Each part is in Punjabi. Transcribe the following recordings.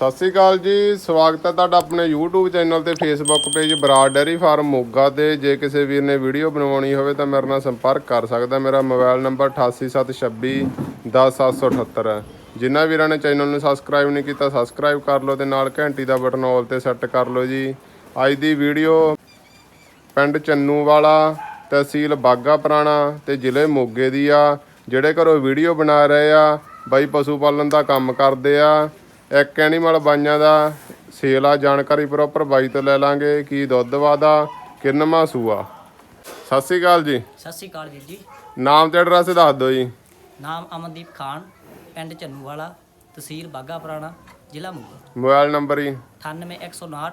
ਸਤਿ ਸ੍ਰੀ ਅਕਾਲ ਜੀ, ਸਵਾਗਤ ਹੈ ਤੁਹਾਡਾ ਆਪਣੇ YouTube ਚੈਨਲ ਤੇ Facebook page Broad dairy farm Moga ਤੇ। ਜੇ ਕਿਸੇ ਵੀਰ ਨੇ ਵੀਡੀਓ ਬਣਵਾਉਣੀ ਹੋਵੇ ਤਾਂ ਮੇਰੇ ਨਾਲ ਸੰਪਰਕ ਕਰ ਸਕਦਾ ਮੇਰਾ ਮੋਬਾਈਲ ਨੰਬਰ 8876 10778 ਹੈ। ਜਿਨ੍ਹਾਂ ਵੀਰਾਂ ਨੇ ਚੈਨਲ ਨੂੰ ਸਬਸਕ੍ਰਾਈਬ ਨਹੀਂ ਕੀਤਾ ਸਬਸਕ੍ਰਾਈਬ ਕਰ ਲਓ ਤੇ ਨਾਲ ਘੰਟੀ ਦਾ ਬਟਨ ਆਲ ਤੇ ਸੈੱਟ ਕਰ ਲਓ ਜੀ। ਅੱਜ ਦੀ ਵੀਡੀਓ ਪਿੰਡ ਚੰਨੂ ਵਾਲਾ ਤਹਿਸੀਲ ਬਾਗਾ ਪੁਰਾਣਾ ਤੇ ਜ਼ਿਲ੍ਹੇ ਮੋਗੇ ਦੀ ਆ। ਜਿਹੜੇ ਘਰੋਂ ਵੀਡੀਓ ਬਣਾ ਰਹੇ ਆ, ਬਾਈ ਪਸ਼ੂ ਪਾਲਣ ਦਾ ਕੰਮ ਕਰਦੇ ਆ। ਇੱਕ ਐਨੀਮਲ ਬਾਈਆਂ ਦਾ ਸੇਲ ਆ ਜਾਣਕਾਰੀ ਪ੍ਰੋਪਰ ਬਾਈ ਤੋਂ ਲੈ ਲਾਂਗੇ ਕੀ ਦੁੱਧ ਵਾਦਾ ਕਿੰਨਵਾਂ ਸੂਆ ਸਤਿ ਸ੍ਰੀ ਅਕਾਲ ਜੀ। ਸਤਿ ਸ਼੍ਰੀ ਅਕਾਲ ਵੀਰ ਜੀ। ਨਾਮ ਤੇ ਐਡਰੈਸ ਦੱਸ ਦਿਓ ਜੀ। ਨਾਮ ਅਮਨਦੀਪ ਖਾਨ ਪਿੰਡ ਚੰਨੂਵਾਲਾ ਤਹਿਸੀਲ ਬਾਗਾ ਪੁਰਾਣਾ ਜ਼ਿਲ੍ਹਾ ਮੋਗਾ ਮੋਬਾਈਲ ਨੰਬਰ ਜੀ। 98159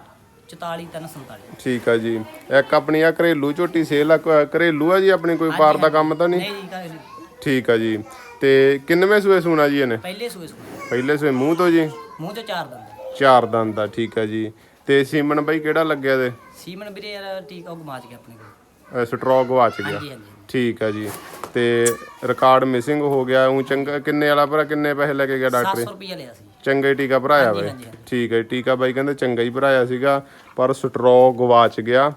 44347 ਠੀਕ ਆ ਜੀ। ਇੱਕ ਆਪਣੀ ਆ ਘਰੇਲੂ ਝੋਟੀ ਸੇਲ ਆ ਘਰੇਲੂ ਆ ਜੀ ਆਪਣੀ ਕੋਈ ਪਾਰ ਦਾ ਕੰਮ ਤਾਂ ਨਹੀਂ? ਨਹੀਂ ਜੀ ਘਰ- ਠੀਕ ਆ ਜੀ। ਤੇ ਕਿੰਨਵੇਂ ਸੂਏ ਸੂਣਾ ਜੀ ਇਹਨੇ? ਪਹਿਲੇ ਸੂਏ ਸੂਏ ਪਹਿਲੇ ਸੂਏ ਮੂੰਹ ਤੋਂ ਜੀ। ਮੂੰਹ ਚਾਰ ਦੰਦ। ਚਾਰ ਦੰਦ ਦਾ ਠੀਕ ਹੈ ਜੀ। ਤੇ ਸੀਮਨ ਬਾਈ ਕਿਹੜਾ ਲੱਗਿਆ ਤੇ? ਸੀਮਨ ਵੀਰੇ ਯਾਰ ਠੀਕ ਆ, ਉਹ ਗਮਾਚ ਗਿਆ ਆਪਣੇ ਕੋਲ। ਸਟਰੋ ਗਵਾਚ ਗਿਆ। ਹਾਂਜੀ ਹਾਂਜੀ ਠੀਕ ਹੈ ਜੀ। ਤੇ ਰਿਕਾਰਡ ਮਿਸਿੰਗ ਹੋ ਗਿਆ ਉਹ ਚੰਗਾ ਕਿੰਨੇ ਵਾਲਾ ਭਰਾ ਕਿੰਨੇ ਪੈਸੇ ਲੈ ਕੇ ਗਿਆ ਡਾਕਟਰ? 700 ਰੁਪਏ ਲਿਆ ਸੀ। ਚੰਗਾ ਹੀ ਟੀਕਾ ਭਰਾਇਆ ਵੇ ਹਾਂਜੀ, ਹਾਂਜੀ। ਠੀਕ ਹੈ ਟੀਕਾ ਬਾਈ ਕਹਿੰਦੇ ਚੰਗਾ ਹੀ ਭਰਾਇਆ ਸੀਗਾ ਪਰ ਸਟਰੋ ਗਵਾਚ ਗਿਆ।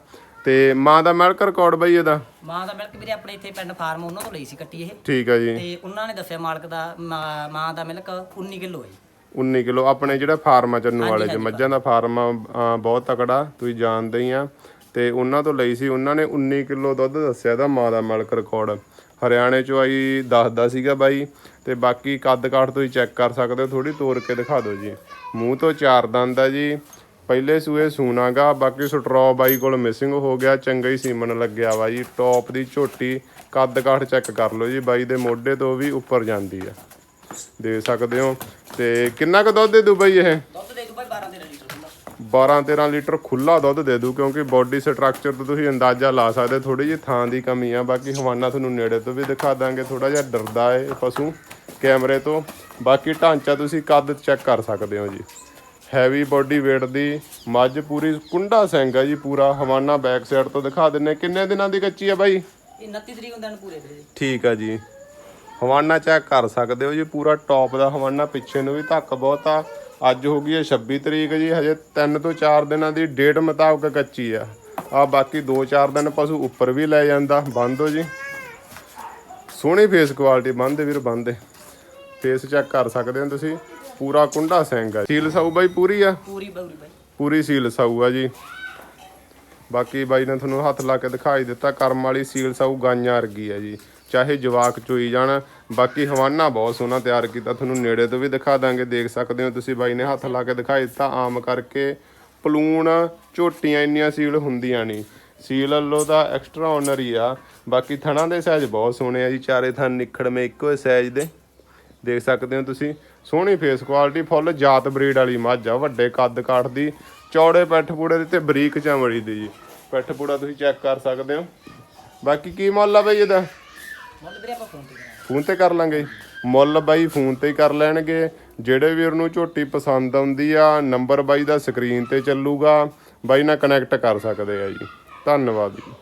ਤੇ ਮਾਂ ਦਾ ਮੈਲਕ ਰਿਕਾਰਡ ਬਾਈ ਇਹਦਾ? ਮਾਂ ਦਾ ਮਿਲਕ ਵੀਰੇ ਆਪਣੇ ਇੱਥੇ ਪਿੰਡ ਫਾਰਮ ਉਹਨਾਂ ਤੋਂ ਲਈ ਸੀ ਕੱਟੀ ਇਹ। ਠੀਕ ਹੈ ਜੀ। ਤੇ ਉਹਨਾਂ ਨੇ ਦੱਸਿਆ ਮਾਲਕ ਦਾ ਮਾਂ ਮਾਂ ਦਾ ਮਿਲਕ 19 ਕਿਲੋ ਹੈ ਜੀ। 19 ਕਿਲੋ। ਆਪਣੇ ਜਿਹੜਾ ਫਾਰਮ ਆ ਚੰਨੂ ਵਾਲੇ ਚ ਮੱਝਾਂ ਦਾ ਫਾਰਮ ਆ ਬਹੁਤ ਤਕੜਾ ਤੁਸੀਂ ਜਾਣਦੇ ਹੀ ਆ। ਤੇ ਉਹਨਾਂ ਤੋਂ ਲਈ ਸੀ ਉਹਨਾਂ ਨੇ 19 ਕਿਲੋ ਦੁੱਧ ਦੱਸਿਆ ਦਾ ਮਾਂ ਦਾ ਮਿਲਕ ਰਿਕਾਰਡ ਹਰਿਆਣੇ ਚੋਂ ਆਈ ਦੱਸਦਾ ਸੀਗਾ ਬਾਈ ਤੇ ਬਾਕੀ ਕੱਦ ਕਾਠ ਤੁਸੀਂ ਚੈੱਕ ਕਰ ਸਕਦੇ ਹੋ ਥੋੜੀ ਤੋੜ ਕੇ ਦਿਖਾ ਦਿਓ ਜੀ। ਮੂੰਹ ਤੋਂ ਚਾਰ ਦੰਦ ਆ ਜੀ ਪਹਿਲੇ ਸੂਏ ਸੂਨਾਗਾ ਬਾਕੀ ਸਟਰੋ ਬਾਈ ਕੋਲ ਮਿਸਿੰਗ ਹੋ ਗਿਆ ਚੰਗਾ ਹੀ ਸੀਮਨ ਲੱਗਿਆ ਵਾ ਜੀ। ਟੌਪ ਦੀ ਝੋਟੀ ਕੱਦ ਕਾਠ ਚੈੱਕ ਕਰ ਲਓ ਜੀ ਬਾਈ ਦੇ ਮੋਢੇ ਤੋਂ ਵੀ ਉੱਪਰ ਜਾਂਦੀ ਆ। ਦੇ ਸਕਦੇ ਹੋ ਤੇ ਕਿੰਨਾ ਕੁ ਦੁੱਧ ਦੇ ਦੂ ਬਈ ਇਹ? ਦੁੱਧ ਦੇ ਦੂ ਭਾਈ 12 13 ਲੀਟਰ ਹੁੰਦਾ 12 13 ਲੀਟਰ ਖੁੱਲਾ ਦੁੱਧ ਦੇ ਦੂ ਕਿਉਂਕਿ ਬਾਡੀ ਸਟਰਕਚਰ ਤੋਂ ਤੁਸੀਂ ਅੰਦਾਜ਼ਾ ਲਾ ਸਕਦੇ ਥੋੜੀ ਜਿਹੀ ਥਾਂ ਦੀ ਕਮੀ ਆ। ਬਾਕੀ ਹਵਾਨਾ ਤੁਹਾਨੂੰ ਨੇੜੇ ਤੋਂ ਵੀ ਦਿਖਾ ਦਾਂਗੇ ਥੋੜਾ ਜਿਹਾ ਡਰਦਾ ਏ ਪਸ਼ੂ ਕੈਮਰੇ ਤੋਂ। ਬਾਕੀ ਢਾਂਚਾ ਤੁਸੀਂ ਕੱਦ ਚੈੱਕ ਕਰ ਸਕਦੇ ਹੋ ਜੀ। ਹੈਵੀ ਬਾਡੀ weight ਦੀ ਮੱਝ ਪੂਰੀ ਕੁੰਡਾ ਸਿੰਘ ਆ ਜੀ ਪੂਰਾ ਹਵਾਨਾ ਬੈਕ ਸਾਈਡ ਤੋਂ ਦਿਖਾ ਦਿੰਨੇ ਕਿੰਨੇ ਦਿਨਾਂ ਦੀ ਕੱਚੀ ਆ ਬਾਈ? ਇਹ 29 ਤਰੀਕ ਨੂੰ ਦਿਨ ਪੂਰੇ ਵੀਰੇ ਠੀਕ ਆ ਜੀ। ਹਵਾਨਾ ਚੈੱਕ ਕਰ ਸਕਦੇ ਹੋ ਜੀ ਪੂਰਾ ਟੌਪ ਦਾ ਹਵਾਨਾ ਪਿੱਛੇ ਨੂੰ ਵੀ ਧੱਕ ਬਹੁਤ ਆ। ਅੱਜ ਹੋ ਗਈ ਹੈ 26 ਤਰੀਕ ਜੀ ਹਜੇ 3 ਤੋਂ 4 ਦਿਨਾਂ ਦੀ ਡੇਟ ਮੁਤਾਬਕ ਕੱਚੀ ਆ। ਆ ਬਾਕੀ 2-4 ਦਿਨ ਪਸ਼ੂ ਉੱਪਰ ਵੀ ਲੈ ਜਾਂਦਾ ਬੰਦ ਹੋ ਜੀ। ਸੋਹਣੀ ਫੇਸ ਕੁਆਲਿਟੀ ਬੰਦੇ ਵੀਰ ਬੰਦੇ। ਫੇਸ ਚੈੱਕ ਕਰ ਸਕਦੇ ਹੋ ਤੁਸੀਂ। ਪੂਰਾ ਕੁੰਡਾ ਸਿੰਘ ਆ। ਸੀਲ ਸਾਊ ਬਾਈ ਪੂਰੀ ਆ? ਪੂਰੀ ਬਾਈ। ਪੂਰੀ ਸੀਲ ਸਾਊ ਆ ਜੀ। ਬਾਕੀ ਬਾਈ ਨੇ ਤੁਹਾਨੂੰ ਹੱਥ ਲਾ ਕੇ ਦਿਖਾਈ ਦਿੱਤਾ ਕਰਮ ਵਾਲੀ ਸੀਲ ਸਾਊ ਗਾਈਆਂ ਵਰਗੀ ਆ ਜੀ। ਚਾਹੇ ਜਵਾਕ ਚੋਈ ਜਾਣ, ਬਾਕੀ ਹਵਾਨਾ ਬਹੁਤ ਸੋਹਣਾ ਤਿਆਰ ਕੀਤਾ, ਤੁਹਾਨੂੰ ਨੇੜੇ ਤੋਂ ਵੀ ਦਿਖਾ ਦਾਂਗੇ, ਦੇਖ ਸਕਦੇ ਹੋ ਤੁਸੀਂ ਬਾਈ ਨੇ ਹੱਥ ਲਾ ਕੇ ਦਿਖਾਈ ਦਿੱਤਾ ਆਮ ਕਰਕੇ ਪਲੂਣ ਝੋਟੀਆਂ ਇੰਨੀਆਂ ਸੀਲ ਹੁੰਦੀਆਂ ਨਹੀਂ। ਸੀਲ ਵੱਲੋਂ ਤਾਂ ਐਕਸਟਰਾ ਆਨਰ ਆ। ਬਾਕੀ ਥਣਾਂ ਦੇ ਸਾਈਜ਼ ਬਹੁਤ ਸੋਹਣੇ ਆ ਜੀ, ਚਾਰੇ ਥਣ ਨਿਖੜਵੇਂ ਇੱਕੋ ਸਾਈਜ਼ ਦੇ। ਦੇਖ ਸਕਦੇ ਹੋ ਤੁਸੀਂ, ਸੋਹਣੀ ਫੇਸ ਕੁਆਲਿਟੀ ਫੁੱਲ ਜਾਤ ਬਰੀਡ ਵਾਲੀ ਮੱਝ ਆ, ਵੱਡੇ ਕੱਦ ਕਾਠ ਦੀ, ਚੌੜੇ ਪੈਠ ਪੂੜੇ ਦੀ ਤੇ ਬਰੀਕ ਚਮੜੀ ਦੀ ਜੀ। ਪੈਠ ਪੂੜਾ ਤੁਸੀਂ ਚੈੱਕ ਕਰ ਸਕਦੇ ਹੋ। ਬਾਕੀ ਕੀ ਮੁੱਲ ਆ ਬਈ ਇਹਦਾ? ਮੁੱਲ ਵੀਰੇ ਆਪਾਂ ਫੋਨ ਤੇ ਕਰਾਂਗੇ। ਫੋਨ ਤੇ ਕਰ ਲਾਂਗੇ ਮੁੱਲ ਬਾਈ ਫੋਨ ਤੇ ਹੀ ਕਰ ਲੈਣਗੇ। ਜਿਹੜੇ ਵੀਰ ਨੂੰ ਝੋਟੀ ਪਸੰਦ ਆਉਂਦੀ ਆ, ਨੰਬਰ ਬਾਈ ਦਾ ਸਕਰੀਨ ਤੇ ਚੱਲੂਗਾ। ਬਾਈ ਨਾਲ ਕਨੈਕਟ ਕਰ ਸਕਦੇ ਆ ਜੀ। ਧੰਨਵਾਦ ਜੀ।